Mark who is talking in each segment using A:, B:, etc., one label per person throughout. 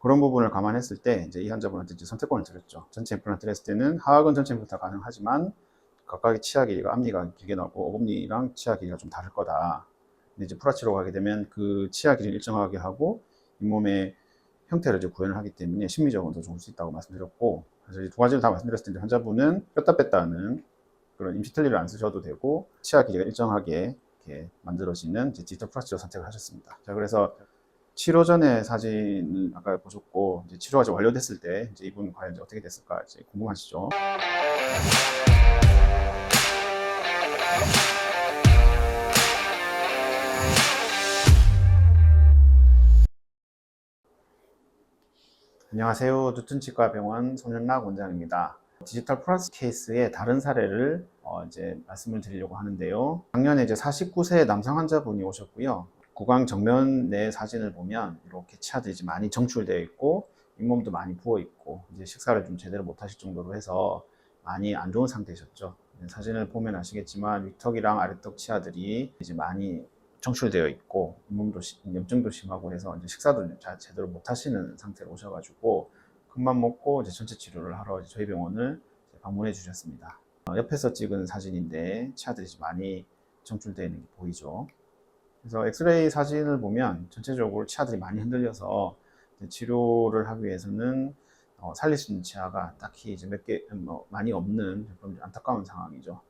A: 그런 부분을 감안했을 때 이제 이 환자분한테 이제 선택권을 드렸죠. 전체 임플란트를 했을 때는 하악은 전체 임플란트가 가능하지만 각각의 치아 길이가 앞니가 길게 나고 어금니랑 치아 길이가 좀 다를 거다. 근데 이제 프라치로 가게 되면 그 치아 길이를 일정하게 하고 잇몸의 형태를 이제 구현을 하기 때문에 심리적으로 더 좋을 수 있다고 말씀드렸고 그래서 이두 가지를 다 말씀드렸을 때 환자분은 뺐다 뺐다 하는 그런 임시틀리를 안 쓰셔도 되고 치아 길이가 일정하게 만들어지는 디지털 프라치로 선택을 하셨습니다. 자 그래서 치료 전에 사진을 아까 보셨고 이제 치료가 이제 완료됐을 때 이제 이분 과연 이제 어떻게 됐을까 이제 궁금하시죠? 안녕하세요. 두튼치과 병원 손현락 원장입니다. 디지털 플러스 케이스의 다른 사례를 어, 이제 말씀을 드리려고 하는데요. 작년에 이제 49세 남성 환자분이 오셨고요. 구강 정면 내 사진을 보면 이렇게 치아들이 많이 정출되어 있고 잇몸도 많이 부어 있고 이제 식사를 좀 제대로 못 하실 정도로 해서 많이 안 좋은 상태셨죠. 네, 사진을 보면 아시겠지만 윗턱이랑 아래턱 치아들이 이제 많이 정출되어 있고 잇몸도 시- 염증도 심하고 해서 이제 식사도 잘 제대로 못 하시는 상태로 오셔가지고 큰맘 먹고 이제 전체 치료를 하러 저희 병원을 방문해 주셨습니다. 어, 옆에서 찍은 사진인데 치아들이 많이 정출되어 있는 게 보이죠. 그래서 엑스레이 사진을 보면 전체적으로 치아들이 많이 흔들려서 치료를 하기 위해서는 어, 살릴 수 있는 치아가 딱히 이제 몇 개, 뭐, 많이 없는 좀 안타까운 상황이죠.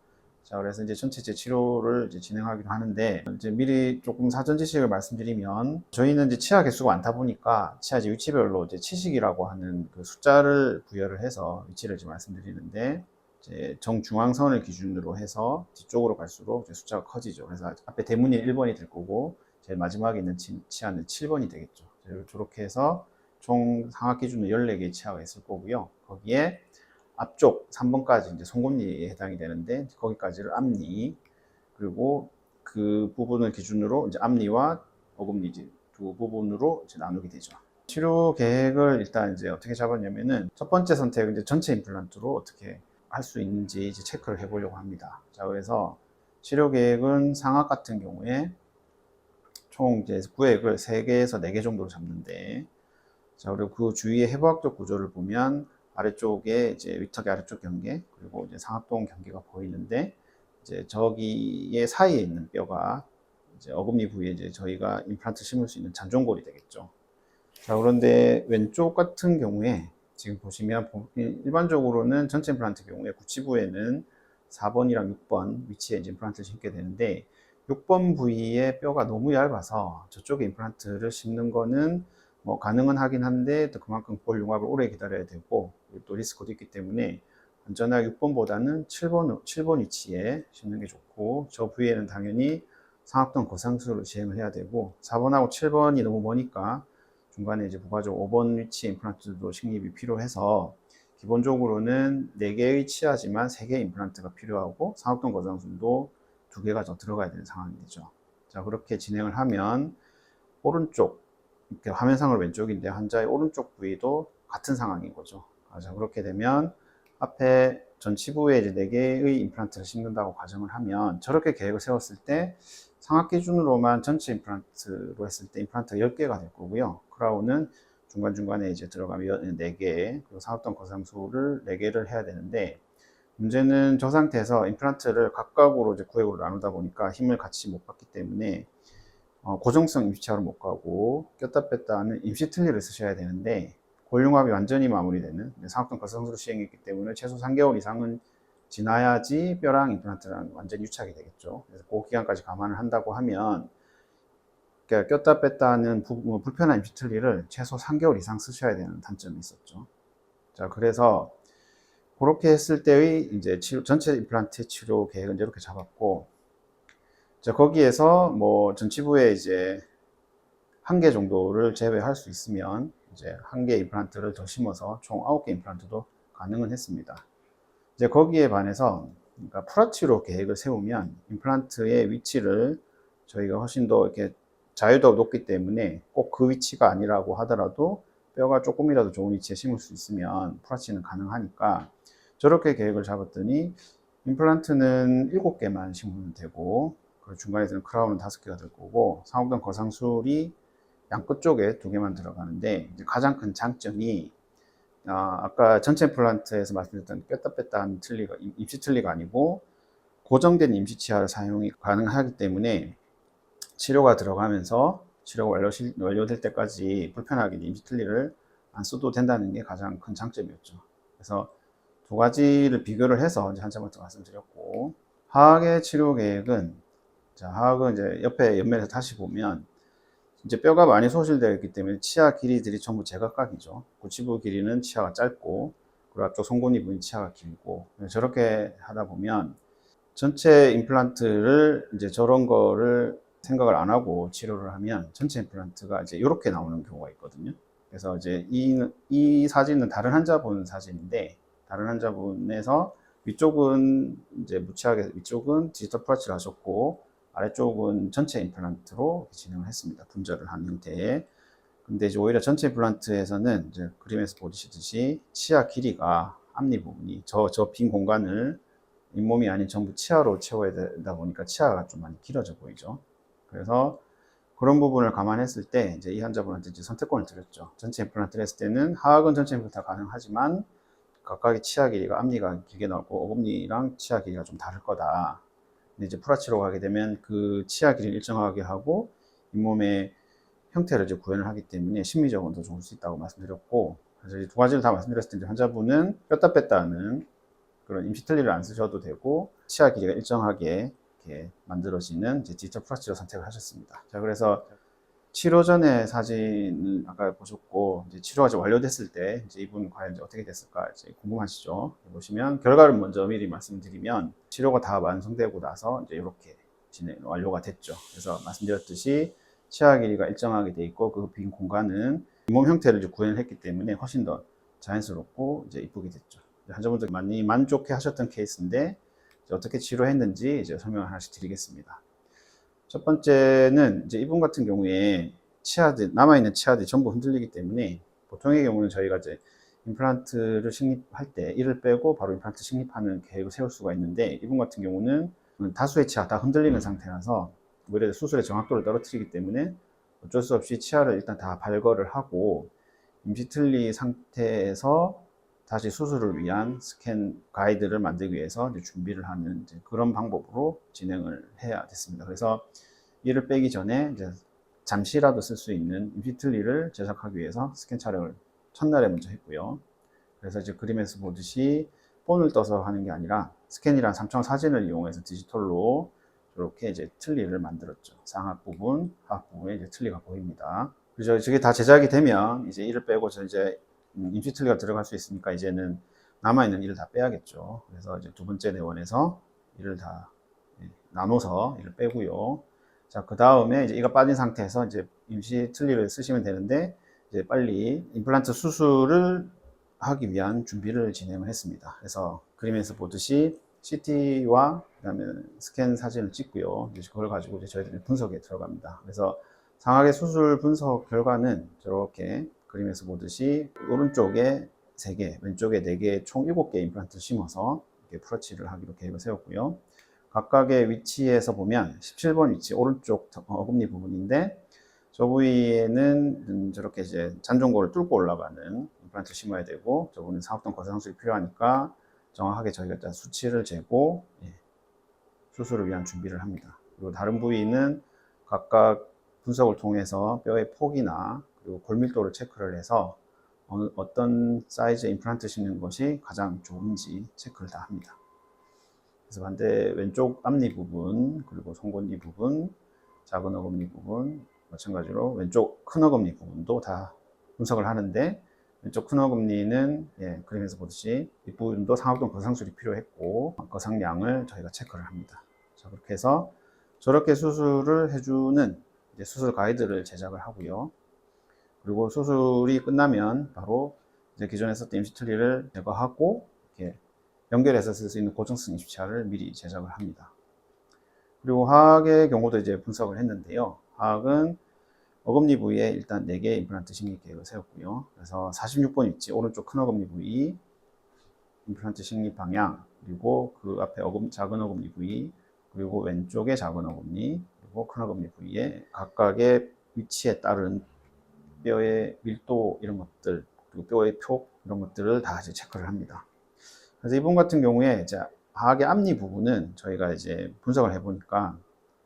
A: 자, 그래서 이제 전체 제 치료를 이제 진행하기로 하는데, 이제 미리 조금 사전 지식을 말씀드리면, 저희는 이제 치아 개수가 많다 보니까, 치아 이제 위치별로 이제 치식이라고 하는 그 숫자를 부여를 해서 위치를 이제 말씀드리는데, 정중앙선을 기준으로 해서 뒤쪽으로 갈수록 숫자가 커지죠. 그래서 앞에 대문이 1번이 될 거고, 제일 마지막에 있는 치, 치아는 7번이 되겠죠. 저렇게 해서 총 상악 기준으로 14개의 치아가 있을 거고요. 거기에 앞쪽 3번까지 이제 송곳니에 해당이 되는데 거기까지를 앞니 그리고 그 부분을 기준으로 이제 앞니와 어금니 이제 두 부분으로 이제 나누게 되죠. 치료 계획을 일단 이제 어떻게 잡았냐면은 첫 번째 선택은 이제 전체 임플란트로 어떻게 할 수 있는지 이제 체크를 해보려고 합니다. 자 그래서 치료 계획은 상악 같은 경우에 총 이제 구획을 3개에서 4개 정도로 잡는데 자, 그리고 그 주위의 해부학적 구조를 보면 아래쪽에 이제 위턱의 아래쪽 경계, 그리고 이제 상악동 경계가 보이는데, 이제 저기의 사이에 있는 뼈가 이제 어금니 부위에 이제 저희가 임플란트 심을 수 있는 잔종골이 되겠죠. 자, 그런데 왼쪽 같은 경우에 지금 보시면 보- 일반적으로는 전체 임플란트 경우에 구치부에는 4번이랑 6번 위치에 임플란트를 심게 되는데 6번 부위의 뼈가 너무 얇아서 저쪽에 임플란트를 심는 거는 뭐 가능은 하긴 한데 또 그만큼 볼 융합을 오래 기다려야 되고 또 리스크도 있기 때문에 안전하게 6번보다는 7번, 7번 위치에 심는 게 좋고 저 부위에는 당연히 상악동 거상술을 시행을 해야 되고 4번하고 7번이 너무 머니까 중간에 이제 부가적으로 5번 위치 임플란트도 식립이 필요해서 기본적으로는 4개의 치아지만 3개의 임플란트가 필요하고 상악동 거상술도 2개가 더 들어가야 되는 상황이 되죠. 자 그렇게 진행을 하면 오른쪽 이렇게 화면상으로 왼쪽인데 환자의 오른쪽 부위도 같은 상황인 거죠. 아, 자, 그렇게 되면 앞에 전치부에 이제 4개의 임플란트를 심는다고 가정을 하면 저렇게 계획을 세웠을 때 상악 기준으로만 전체 임플란트로 했을 때 임플란트가 10개가 될 거고요. 크라운은 중간중간에 이제 들어가면 4개, 그리고 상악동 거상수를 4개를 해야 되는데 문제는 저 상태에서 임플란트를 각각으로 이제 구획으로 나누다 보니까 힘을 같이 못 받기 때문에 어, 고정성 임시치아로 못 가고 꼈다 뺐다 하는 임시 틀니를 쓰셔야 되는데 골융합이 완전히 마무리되는 상악동 거성수로 시행했기 때문에 최소 3개월 이상은 지나야지 뼈랑 임플란트랑 완전히 유착이 되겠죠. 그래서 그 기간까지 감안을 한다고 하면 그러니까 꼈다 뺐다 하는 부- 뭐 불편한 임시 틀니를 최소 3개월 이상 쓰셔야 되는 단점이 있었죠. 자, 그래서 그렇게 했을 때의 이제 치료, 전체 임플란트 치료 계획은 이렇게 잡았고 자, 거기에서 뭐 전치부에 이제 한 개 정도를 제외할 수 있으면 이제 한 개 임플란트를 더 심어서 총 아홉 개 임플란트도 가능은 했습니다. 이제 거기에 반해서 그러니까 프라치로 계획을 세우면 임플란트의 위치를 저희가 훨씬 더 이렇게 자유도가 높기 때문에 꼭 그 위치가 아니라고 하더라도 뼈가 조금이라도 좋은 위치에 심을 수 있으면 프라치는 가능하니까 저렇게 계획을 잡았더니 임플란트는 7개만 심으면 되고 그리고 중간에서는 크라운은 5개가 될 거고 상업동 거상술이 양끝 쪽에 두 개만 들어가는데 이제 가장 큰 장점이 아, 아까 전체 임플란트에서 말씀드렸던 뺐다 뺐다 한 틀니가 임- 임시 틀니가 아니고 고정된 임시 치아를 사용이 가능하기 때문에 치료가 들어가면서 치료가 완료, 완료될 때까지 불편하게 임시 틀니를 안 써도 된다는 게 가장 큰 장점이었죠. 그래서 두 가지를 비교를 해서 이제 한점부터 말씀드렸고 하악의 치료 계획은 자 하악은 이제 옆에 옆면에서 다시 보면 이제 뼈가 많이 소실되어 있기 때문에 치아 길이들이 전부 제각각이죠. 구치부 길이는 치아가 짧고 그리고 앞쪽 송곳니 부분 치아가 길고 저렇게 하다 보면 전체 임플란트를 이제 저런 거를 생각을 안 하고 치료를 하면 전체 임플란트가 이제 이렇게 나오는 경우가 있거든요. 그래서 이제 이, 이 사진은 다른 환자분 사진인데 다른 환자분에서 위쪽은 이제 무치하게 위쪽은 디지털 프라치를 하셨고 아래쪽은 전체 임플란트로 진행을 했습니다. 분절을 한 형태의. 근데 이제 오히려 전체 임플란트에서는 이제 그림에서 보시듯이 치아 길이가 앞니 부분이 저 저 빈 공간을 잇몸이 아닌 전부 치아로 채워야 되다 보니까 치아가 좀 많이 길어져 보이죠. 그래서 그런 부분을 감안했을 때 이제 이 환자분한테 이제 선택권을 드렸죠. 전체 임플란트를 했을 때는 하악은 전체 임플란트가 가능하지만 각각의 치아 길이가 앞니가 길게 나오고 어금니랑 치아 길이가 좀 다를 거다. 이제 프라치로 가게 되면 그 치아 길이를 일정하게 하고 잇몸의 형태를 이제 구현을 하기 때문에 심리적으로 더 좋을 수 있다고 말씀드렸고 그래서 이두 가지를 다 말씀드렸을 때 이제 환자분은 뺐다 뺐다 하는 그런 임시 틀니를 안 쓰셔도 되고 치아 길이가 일정하게 이렇게 만들어지는 이제 디지털 프라치로 선택을 하셨습니다. 자 그래서 치료 전에 사진을 아까 보셨고 이제 치료가 이제 완료됐을 때 이제 이분 과연 이제 어떻게 됐을까 이제 궁금하시죠? 보시면 결과를 먼저 미리 말씀드리면 치료가 다 완성되고 나서 이제 이렇게 진행 완료가 됐죠. 그래서 말씀드렸듯이 치아 길이가 일정하게 돼 있고 그 빈 공간은 몸 형태를 이제 구현했기 때문에 훨씬 더 자연스럽고 이제 이쁘게 됐죠. 환자분들 많이 만족해 하셨던 케이스인데 어떻게 치료했는지 이제 설명을 하나씩 드리겠습니다. 첫 번째는 이제 이분 같은 경우에 치아들 남아있는 치아들이 전부 흔들리기 때문에 보통의 경우는 저희가 이제 임플란트를 식립할 때 이를 빼고 바로 임플란트 식립하는 계획을 세울 수가 있는데 이분 같은 경우는 다수의 치아 다 흔들리는 상태라서 오히려 수술의 정확도를 떨어뜨리기 때문에 어쩔 수 없이 치아를 일단 다 발거를 하고 임시틀리 상태에서 다시 수술을 위한 스캔 가이드를 만들기 위해서 준비를 하는 그런 방법으로 진행을 해야 됐습니다. 그래서 이를 빼기 전에 잠시라도 쓸 수 있는 임시틀리를 제작하기 위해서 스캔 촬영을 첫날에 먼저 했고요. 그래서 이제 그림에서 보듯이 폰을 떠서 하는 게 아니라 스캔이랑 삼청 사진을 이용해서 디지털로 이렇게 이제 틀니를 만들었죠. 상악 부분, 하악 부분에 이제 틀니가 보입니다. 그래서 저게 다 제작이 되면 이제 이를 빼고 저 이제 음, 임시 틀니가 들어갈 수 있으니까 이제는 남아있는 이를 다 빼야겠죠. 그래서 이제 두 번째 내원에서 이를 다 예, 나눠서 이를 빼고요. 자, 그 다음에 이제 이가 빠진 상태에서 이제 임시 틀니를 쓰시면 되는데 이제 빨리 임플란트 수술을 하기 위한 준비를 진행을 했습니다. 그래서 그림에서 보듯이 CT와 그다음에 스캔 사진을 찍고요. 이제 그걸 가지고 이제 저희들이 분석에 들어갑니다. 그래서 상하의 수술 분석 결과는 저렇게 그림에서 보듯이 오른쪽에 3개, 왼쪽에 4개, 총 7개 임플란트를 심어서 이렇게 프러치를 하기로 계획을 세웠고요. 각각의 위치에서 보면 17번 위치 오른쪽 어금니 부분인데 저 부위에는 음, 저렇게 이제 잔종골을 뚫고 올라가는 임플란트를 심어야 되고 저분은 상업동 거상술이 필요하니까 정확하게 저희가 일단 수치를 재고 예, 수술을 위한 준비를 합니다. 그리고 다른 부위는 각각 분석을 통해서 뼈의 폭이나 그리고 골밀도를 체크를 해서 어느, 어떤 사이즈 임플란트 심는 것이 가장 좋은지 체크를 다 합니다. 그래서 반대 왼쪽 앞니 부분 그리고 송곳니 부분 작은 어금니 부분 마찬가지로 왼쪽 큰 어금니 부분도 다 분석을 하는데 왼쪽 큰 어금니는 예, 그림에서 보듯이 이 부분도 상악동 거상술이 필요했고 거상량을 저희가 체크를 합니다. 자 그렇게 해서 저렇게 수술을 해주는 수술 가이드를 제작을 하고요. 그리고 수술이 끝나면 바로 이제 기존에 썼던 임시틀리를 제거하고 이렇게 연결해서 쓸 수 있는 고정성 임시차를 미리 제작을 합니다. 그리고 하악의 경우도 이제 분석을 했는데요. 하악은 어금니 부위에 일단 4개의 임플란트 식립 계획을 세웠고요. 그래서 46번 위치 오른쪽 큰 어금니 부위 임플란트 식립 방향 그리고 그 앞에 어금, 작은 어금니 부위 그리고 왼쪽에 작은 어금니 그리고 큰 어금니 부위에 각각의 위치에 따른 뼈의 밀도 이런 것들 그리고 뼈의 표 이런 것들을 다 이제 체크를 합니다. 그래서 이분 같은 경우에 이제 하악의 앞니 부분은 저희가 이제 분석을 해보니까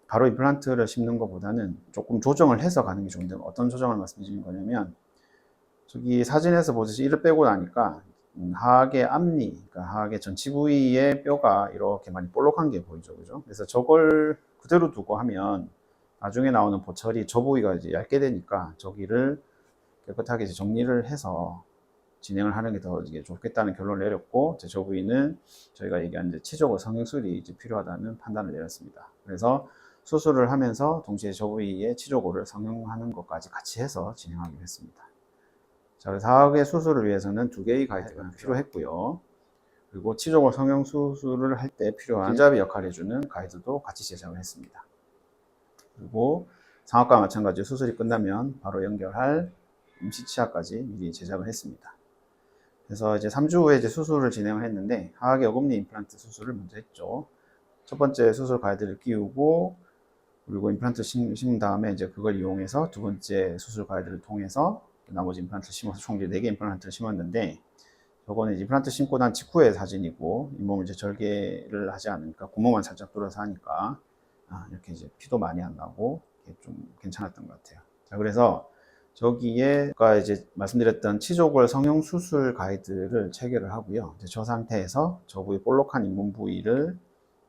A: 바로 임플란트를 심는 것보다는 조금 조정을 해서 가는 게 좋은데 어떤 조정을 말씀드리는 거냐면 저기 사진에서 보듯이 이를 빼고 나니까 음, 하악의 앞니, 그러니까 하악의 전치 부위의 뼈가 이렇게 많이 볼록한 게 보이죠, 그죠? 그래서 저걸 그대로 두고 하면 나중에 나오는 보철이 저 부위가 이제 얇게 되니까 저기를 깨끗하게 이제 정리를 해서 진행을 하는 게 더 이게 좋겠다는 결론을 내렸고 이제 저 부위는 저희가 얘기한 이제 치조고 성형술이 이제 필요하다는 판단을 내렸습니다. 그래서 수술을 하면서 동시에 저 부위의 치조고를 성형하는 것까지 같이 해서 진행하기로 했습니다. 자, 그래서 하악의 수술을 위해서는 두 개의 가이드가 필요했고요. 그리고 치조고 성형 수술을 할 때 필요한 길잡이 역할을 해주는 가이드도 같이 제작을 했습니다. 그리고 상악과 마찬가지로 수술이 끝나면 바로 연결할 임시 치아까지 미리 제작을 했습니다. 그래서 이제 3주 후에 이제 수술을 진행을 했는데 하악의 어금니 임플란트 수술을 먼저 했죠. 첫 번째 수술 가이드를 끼우고 그리고 임플란트 심- 심은 다음에 이제 그걸 이용해서 두 번째 수술 가이드를 통해서 나머지 임플란트 심어서 총 이제 4개 임플란트를 심었는데 저거는 임플란트 심고 난 직후의 사진이고 잇몸을 이제 절개를 하지 않으니까 구멍만 살짝 뚫어서 하니까 아, 이렇게 이제 피도 많이 안 나고 좀 괜찮았던 것 같아요. 자, 그래서 저기에 아까 이제 말씀드렸던 치조골 성형 수술 가이드를 체결을 하고요. 이제 저 상태에서 저 부위 볼록한 잇몸 부위를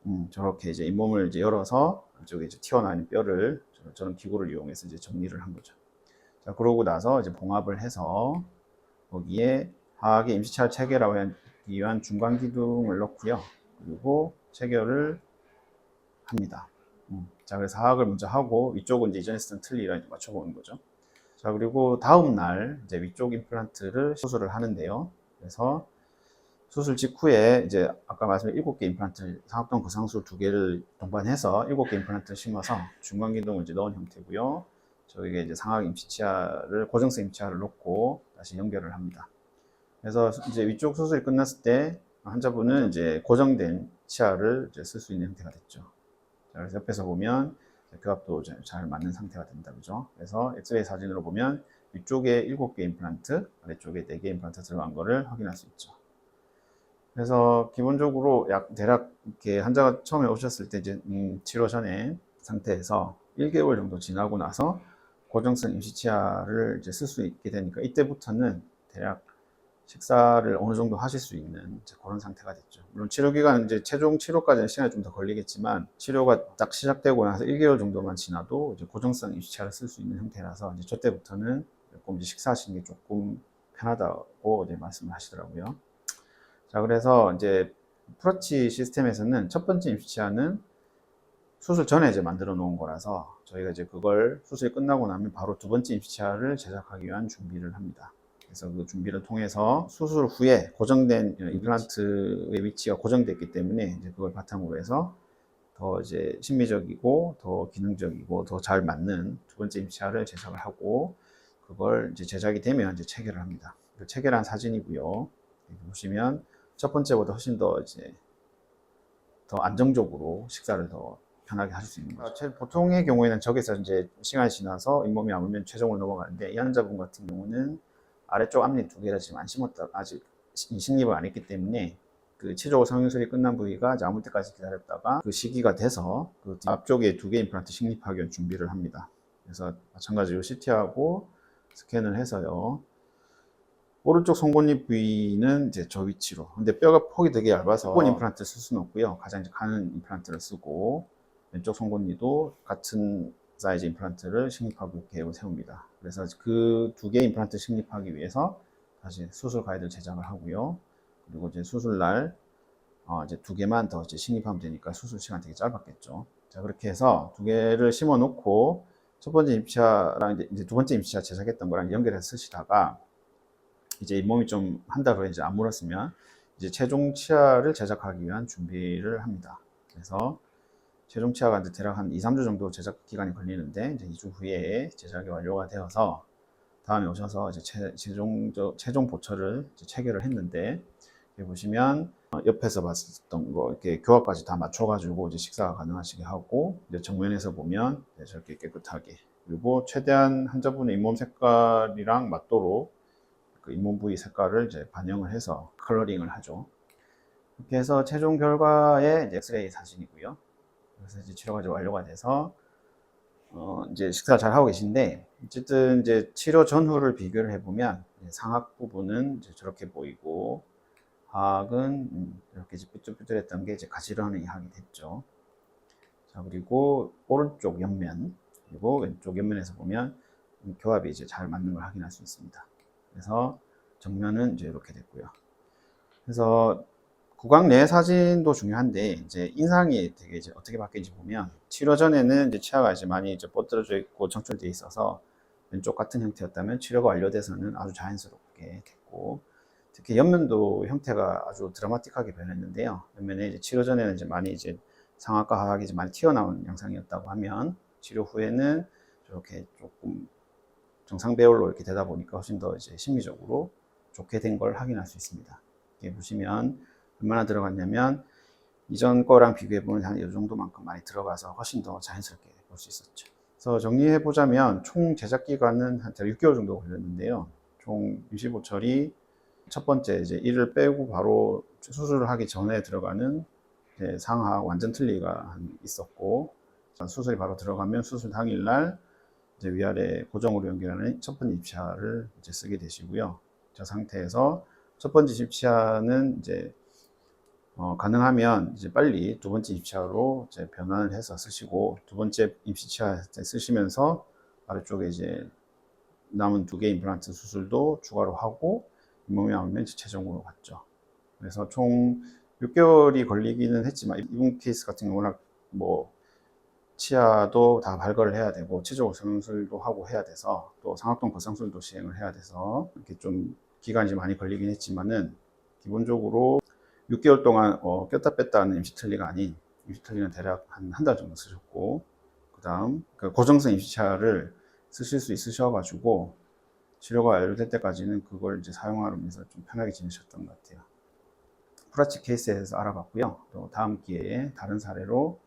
A: 음, 저렇게 이제 잇몸을 이제 열어서 이쪽에 이제 튀어나오는 뼈를 저- 저런 기구를 이용해서 이제 정리를 한 거죠. 자, 그러고 나서 이제 봉합을 해서 거기에 하악의 임시차를 체결하기 위한 중간 기둥을 넣고요. 그리고 체결을 합니다. 음, 자, 그래서 하악을 먼저 하고 위쪽은 이제 이전에 쓰던 틀니랑 이제 맞춰보는 거죠. 자, 그리고 다음 날 이제 위쪽 임플란트를 수술을 하는데요. 그래서 수술 직후에 이제 아까 말씀드린 7개 임플란트, 상악동 거상술 2개를 동반해서 7개 임플란트를 심어서 중간 기둥을 이제 넣은 형태고요. 저에게 이제 상악 임시치아를 고정성 임시치아를 놓고 다시 연결을 합니다. 그래서 이제 위쪽 수술이 끝났을 때 환자분은 이제 고정된 치아를 이제 쓸수 있는 형태가 됐죠. 자, 그래서 옆에서 보면 교합도 이제 잘 맞는 상태가 된다, 그죠? 그래서 엑스레이 사진으로 보면 위쪽에 7개 임플란트, 아래쪽에 4개 임플란트 들어간 거를 확인할 수 있죠. 그래서 기본적으로 약 대략 이렇게 환자가 처음에 오셨을 때 이제 음, 치료 전에 상태에서 1개월 정도 지나고 나서 고정성 임시치아를 이제 쓸 수 있게 되니까 이때부터는 대략 식사를 어느 정도 하실 수 있는 그런 상태가 됐죠. 물론 치료 기간은 이제 최종 치료까지는 시간이 좀 더 걸리겠지만 치료가 딱 시작되고 나서 1개월 정도만 지나도 이제 고정성 임시치아를 쓸 수 있는 형태라서 이제 저 때부터는 조금 이제 식사하시는 게 조금 편하다고 이제 말씀을 하시더라고요. 자, 그래서 이제 프러치 시스템에서는 첫 번째 임시치아는 수술 전에 이제 만들어 놓은 거라서 저희가 이제 그걸 수술이 끝나고 나면 바로 두 번째 임시치아를 제작하기 위한 준비를 합니다. 그래서 그 준비를 통해서 수술 후에 고정된 임플란트의 위치가 고정됐기 때문에 이제 그걸 바탕으로 해서 더 이제 심미적이고 더 기능적이고 더 잘 맞는 두 번째 임시치아를 제작을 하고 그걸 이제 제작이 되면 이제 체결을 합니다. 그 체결한 사진이고요. 보시면 첫 번째보다 훨씬 더 이제 더 안정적으로 식사를 더 편하게 하실 수 있는 거죠. 제 보통의 경우에는 저기서 이제 시간이 지나서 잇몸이 아물면 최종으로 넘어가는데 이 환자분 같은 경우는 아래쪽 앞니 두 개를 지금 안 심었다 아직 시- 식립을 안 했기 때문에 그 치료 성형술이 끝난 부위가 이제 아물 때까지 기다렸다가 그 시기가 돼서 그 앞쪽에 두 개 임플란트 식립하기 위한 준비를 합니다. 그래서 마찬가지로 CT하고 스캔을 해서요. 오른쪽 송곳니 부위는 이제 저 위치로. 근데 뼈가 폭이 되게 얇아서 본 임플란트 쓸 수는 없고요. 가장 이제 가는 임플란트를 쓰고 왼쪽 송곳니도 같은 사이즈 임플란트를 식립하고 계획을 세웁니다. 그래서 그 두 개의 임플란트 식립하기 위해서 다시 수술 가이드를 제작을 하고요. 그리고 이제 수술 날 어, 이제 두 개만 더 이제 식립하면 되니까 수술 시간 되게 짧았겠죠. 자 그렇게 해서 두 개를 심어 놓고 첫 번째 임시차랑 이제, 이제 두 번째 임시차 제작했던 거랑 연결해서 쓰시다가 이제 잇몸이 좀 한 달 후에 이제 안 물었으면 이제 최종 치아를 제작하기 위한 준비를 합니다. 그래서 최종 이제 대략 한 2, 3주 정도 제작 기간이 걸리는데 이제 2주 후에 제작이 완료가 되어서 다음에 오셔서 이제 최, 최종 최종 이제 체결을 했는데 여기 보시면 어, 옆에서 봤었던 거 이렇게 교합까지 다 맞춰가지고 이제 식사가 가능하시게 하고 이제 정면에서 보면 네, 저렇게 깨끗하게 그리고 최대한 환자분의 잇몸 색깔이랑 맞도록 그 잇몸 부위 색깔을 이제 반영을 해서 컬러링을 하죠. 이렇게 해서 최종 결과의 엑스레이 사진이고요. 그래서 이제 치료가 이제 완료가 돼서 어 이제 식사 잘 하고 계신데 어쨌든 이제 치료 전후를 비교를 해보면 상악 부분은 이제 저렇게 보이고 하악은 음, 이렇게 이제 삐뚤삐뚤했던 게 이제 가지런히 하게 됐죠. 자 그리고 오른쪽 옆면 그리고 왼쪽 옆면에서 보면 이 교합이 이제 잘 맞는 걸 확인할 수 있습니다. 그래서 정면은 이제 이렇게 됐고요. 그래서 구강 내 사진도 중요한데 이제 인상이 되게 이제 어떻게 바뀌는지 보면 치료 전에는 이제 치아가 이제 많이 이제 뻗들어져 있고 정출돼 있어서 왼쪽 같은 형태였다면 치료가 완료돼서는 아주 자연스럽게 됐고 특히 옆면도 형태가 아주 드라마틱하게 변했는데요. 옆면에 이제 치료 전에는 이제 많이 이제 상악과 하악이 이제 많이 튀어나온 양상이었다고 하면 치료 후에는 이렇게 조금 정상 배열로 이렇게 되다 보니까 훨씬 더 이제 심미적으로 좋게 된 걸 확인할 수 있습니다. 이렇게 보시면 얼마나 들어갔냐면 이전 거랑 비교해 보면 한 이 정도만큼 많이 들어가서 훨씬 더 자연스럽게 볼 수 있었죠. 그래서 정리해 보자면 총 제작 기간은 한 6개월 정도 걸렸는데요. 총 25철이 첫 번째 이제 이를 빼고 바로 수술을 하기 전에 들어가는 상하 완전 틀리가 한 있었고 수술이 바로 들어가면 수술 당일날 이제 위아래 고정으로 연결하는 첫 번째 입치아를 이제 쓰게 되시고요. 저 상태에서 첫 번째 입치아는 이제 어, 가능하면 이제 빨리 두 번째 입치아로 이제 변환을 해서 쓰시고 두 번째 입치아 쓰시면서 아래쪽에 이제 남은 두 개 임플란트 수술도 추가로 하고 잇몸이 나오면 이제 최종으로 갔죠. 그래서 총 6개월이 걸리기는 했지만 이분 케이스 같은 경우는 뭐 치아도 다 발걸을 해야 되고 치조 성술도 하고 해야 돼서 또 상악동 거상술도 시행을 해야 돼서 이렇게 좀 기간이 좀 많이 걸리긴 했지만은 기본적으로 6개월 동안 어, 꼈다 뺐다 하는 임시틀리가 아닌 임시틀리는 대략 한 한 달 정도 쓰셨고 그 다음 그 고정성 임시차를 쓰실 수 있으셔가지고 치료가 완료될 때까지는 그걸 이제 사용하면서 좀 편하게 지내셨던 것 같아요. 프라치 케이스에 대해서 알아봤고요. 또 다음 기회에 다른 사례로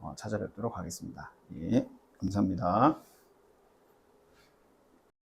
A: 어, 찾아뵙도록 하겠습니다. 예, 감사합니다.